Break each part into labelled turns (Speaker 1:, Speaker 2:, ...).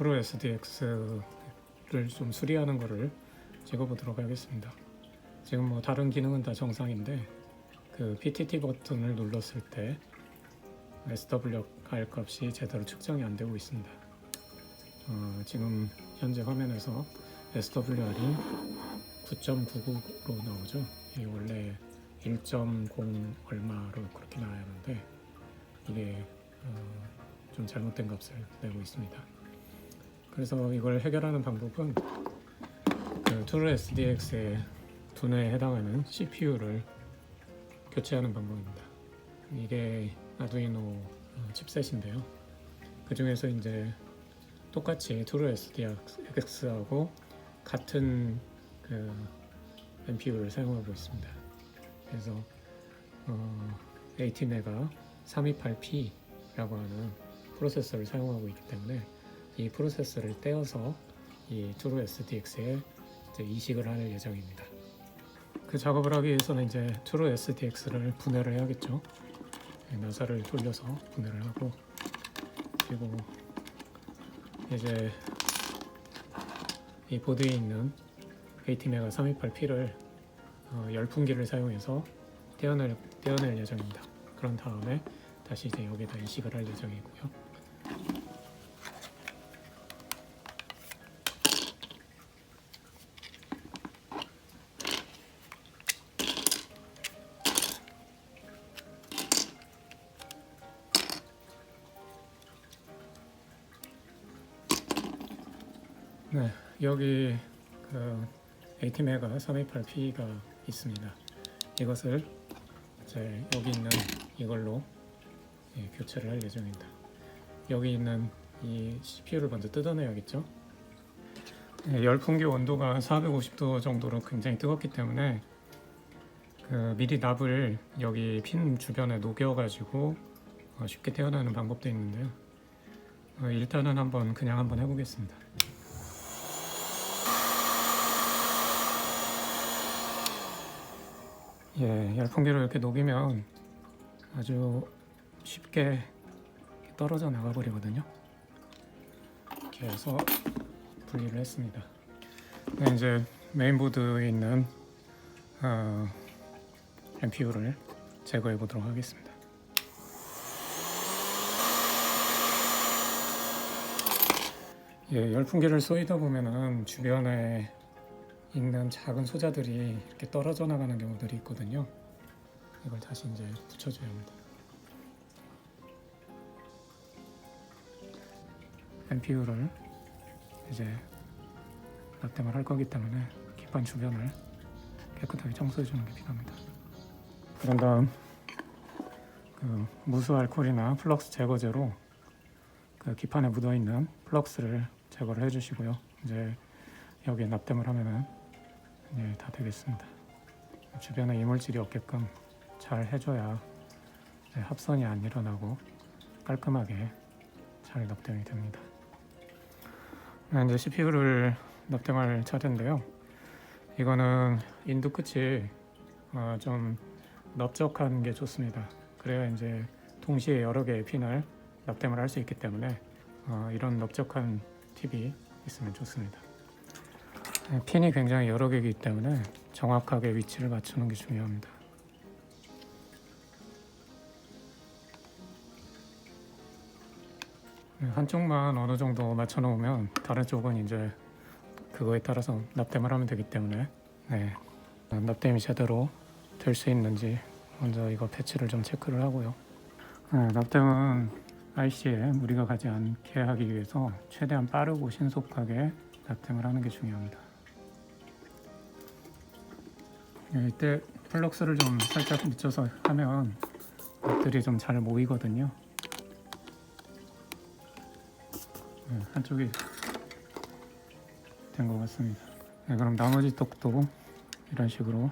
Speaker 1: 트루 SDX를 좀 수리하는 거를 찍어보도록 하겠습니다. 지금 뭐 다른 기능은 다 정상인데 그 PTT 버튼을 눌렀을 때 SWR 값이 제대로 측정이 안 되고 있습니다. 어, 지금 현재 화면에서 SWR이 9.99로 나오죠. 이게 원래 1.0 얼마로 그렇게 나와야 하는데 이게 어, 좀 잘못된 값을 내고 있습니다. 그래서 이걸 해결하는 방법은 그 트루 SDX의 두뇌에 해당하는 CPU를 교체하는 방법입니다. 이게 아두이노 어, 칩셋인데요. 그 중에서 이제 똑같이 트루 SDX하고 같은 그 NPU를 사용하고 있습니다. 그래서 어, AT메가 328P라고 하는 프로세서를 사용하고 있기 때문에 이 프로세서를 떼어서 이 트루 SDX에 이식을 할 예정입니다. 그 작업을 하기 위해서는 이제 트루 SDX를 분해를 해야겠죠. 네, 나사를 돌려서 분해를 하고 그리고 이제 이 보드에 있는 AT메가 328P를 어, 열풍기를 사용해서 떼어낼, 떼어낼 예정입니다. 그런 다음에 다시 이제 여기다 이식을 할 예정이고요. 네, 여기 그 AT메가 328P가 있습니다. 이것을 이제 여기 있는 이걸로 예, 교체를 할 예정입니다. 여기 있는 이 CPU를 먼저 뜯어내야겠죠. 예, 열풍기 온도가 450도 정도로 굉장히 뜨겁기 때문에 그 미리 납을 여기 핀 주변에 녹여가지고 어, 쉽게 태어나는 방법도 있는데요. 어, 일단은 한번 그냥 한번 해보겠습니다. 예, 열풍기로 이렇게 녹이면 아주 쉽게 떨어져 나가 버리거든요. 이렇게 해서 분리를 했습니다. 네, 이제 메인보드에 있는 어, MPU를 제거해 보도록 하겠습니다. 예, 열풍기를 쏘이다 보면은 주변에 있는 작은 소자들이 이렇게 떨어져 나가는 경우들이 있거든요. 이걸 다시 이제 붙여줘야 합니다. MPU를 이제 납땜을 할 거기 때문에 기판 주변을 깨끗하게 청소해 주는 게 필요합니다. 그런 다음 그 무수 알코올이나 플럭스 제거제로 그 기판에 묻어 있는 플럭스를 제거를 해주시고요. 이제 여기에 납땜을 하면은 네, 다 되겠습니다. 주변에 이물질이 없게끔 잘 해줘야 이제 합선이 안 일어나고 깔끔하게 잘 납땜이 됩니다. 네, 이제 CPU를 납땜할 차례인데요. 이거는 인두 끝이 어, 좀 넓적한 게 좋습니다. 그래야 이제 동시에 여러 개의 핀을 납땜을 할 수 있기 때문에 어, 이런 넓적한 팁이 있으면 좋습니다. 네, 핀이 굉장히 여러 개이기 때문에 정확하게 위치를 맞추는 게 중요합니다. 네, 한쪽만 어느 정도 맞춰 놓으면 다른 쪽은 이제 그거에 따라서 납땜을 하면 되기 때문에 네, 납땜이 제대로 될 수 있는지 먼저 이거 패치를 좀 체크를 하고요. 네, 납땜은 IC에 무리가 가지 않게 하기 위해서 최대한 빠르고 신속하게 납땜을 하는 게 중요합니다. 이때 플럭스를 좀 살짝 밑져서 하면 것들이 좀 잘 모이거든요. 네, 한쪽이 된 것 같습니다. 네, 그럼 나머지 똑도 이런 식으로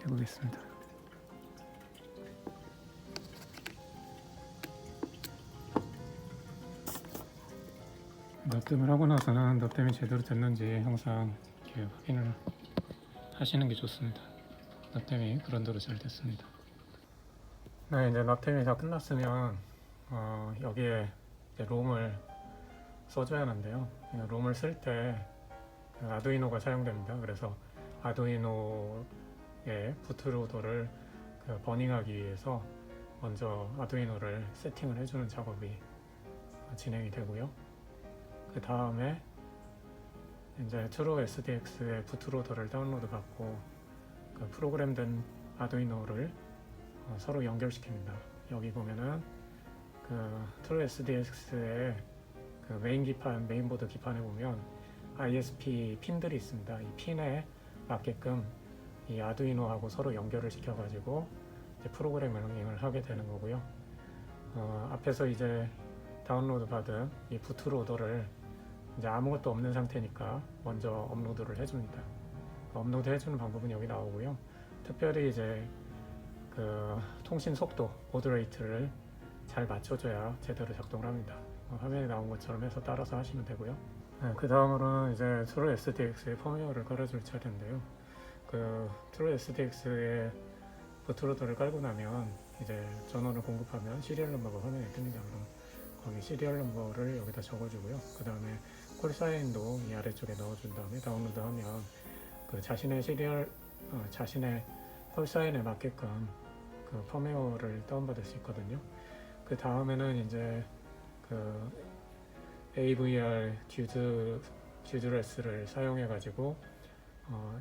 Speaker 1: 해보겠습니다. 납땜을 하고 나서는 납땜이 제대로 됐는지 항상 이렇게 확인을 하시는 게 좋습니다. 납땜이 그런 대로 잘 됐습니다. 네, 이제 납땜이 다 끝났으면 어, 여기에 롬을 써줘야 하는데요. 이 롬을 쓸 때 아두이노가 사용됩니다. 그래서 아두이노의 부트로더를 그 버닝하기 위해서 먼저 아두이노를 세팅을 해주는 작업이 진행이 되고요. 그 다음에 이제 트루 SDX의 부트로더를 다운로드 받고 그 프로그램된 아두이노를 어, 서로 연결시킵니다. 여기 보면은 그 트루 SDX의 그 메인 기판, 메인보드 기판에 보면 ISP 핀들이 있습니다. 이 핀에 맞게끔 이 아두이노하고 서로 연결을 시켜가지고 이제 프로그래밍을 하게 되는 거고요. 어, 앞에서 이제 다운로드 받은 이 부트로더를 이제 아무것도 없는 상태니까 먼저 업로드를 해줍니다. 업로드 해주는 방법은 여기 나오고요. 특별히 이제 그 통신 속도, 보드 레이트를 잘 맞춰줘야 제대로 작동을 합니다. 어, 화면에 나온 것처럼 해서 따라서 하시면 되고요. 네, 그 다음으로는 이제 트루 SDX의 펌웨어를 깔아줄 차례인데요. 그 트루 SDX의 부트로더를 깔고 나면 이제 전원을 공급하면 시리얼 넘버가 화면에 뜹니다. 그럼 거기 시리얼 넘버를 여기다 적어주고요. 그 다음에 콜 사인도 이 아래쪽에 넣어준 다음에 다운로드하면 그 자신의 시리얼 어, 자신의 콜 사인에 맞게끔 그 펌웨어를 다운받을 수 있거든요. 그 다음에는 이제 그 AVR 듀즈 듀즈레스를 사용해 가지고 어,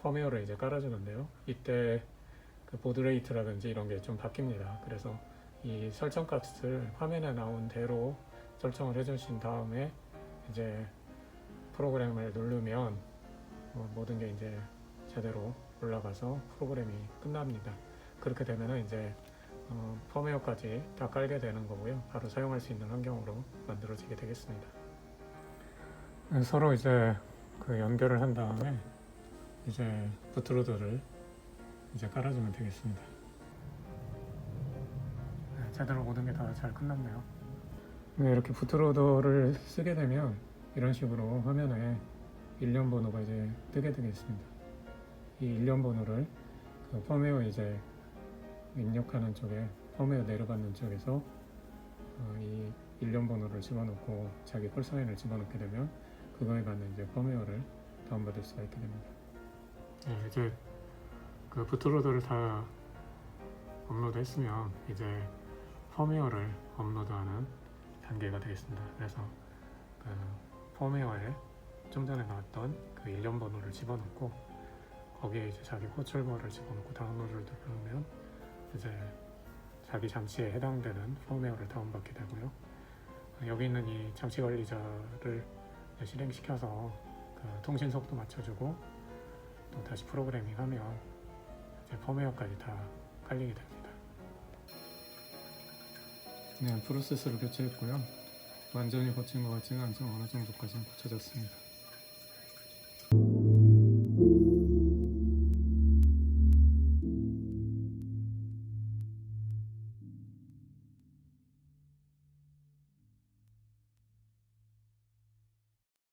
Speaker 1: 펌웨어를 이제 깔아주는데요. 이때 그 보드 레이트라든지 이런 게 좀 바뀝니다. 그래서 이 설정 값을 화면에 나온 대로 설정을 해주신 다음에 이제 프로그램을 누르면 어, 모든 게 이제 제대로 올라가서 프로그램이 끝납니다. 그렇게 되면은 이제 어, 펌웨어까지 다 깔게 되는 거고요. 바로 사용할 수 있는 환경으로 만들어지게 되겠습니다. 네, 서로 이제 그 연결을 한 다음에 이제 부트로더를 이제 깔아주면 되겠습니다. 네, 제대로 모든 게 다 잘 끝났네요. 네, 이렇게 부트로더를 쓰게 되면 이런 식으로 화면에 일련 번호가 이제 뜨게 되겠습니다. 이 일련 번호를 그 펌웨어 이제 입력하는 쪽에 펌웨어 내려받는 쪽에서 어, 이 일련 번호를 집어넣고 자기 콜사인을 집어넣게 되면 그거에 맞는 이제 펌웨어를 다운받을 수가 있게 됩니다. 네, 이제 그 부트로더를 다 업로드했으면 이제 펌웨어를 업로드하는 단계가 되겠습니다. 그래서 그 펌웨어에 좀 전에 나왔던 그 일련 번호를 집어넣고 거기에 이제 자기 호출번호를 집어넣고 다운로드를 누르면 이제 자기 장치에 해당되는 펌웨어를 다운받게 되고요. 여기 있는 이 장치 관리자를 실행시켜서 그 통신 속도 맞춰주고 또 다시 프로그래밍하면 이제 펌웨어까지 다 깔리게 됩니다. 네, 프로세서를 교체했고요. 완전히 고친 것 같지는 않지만 어느 정도까지는 고쳐졌습니다.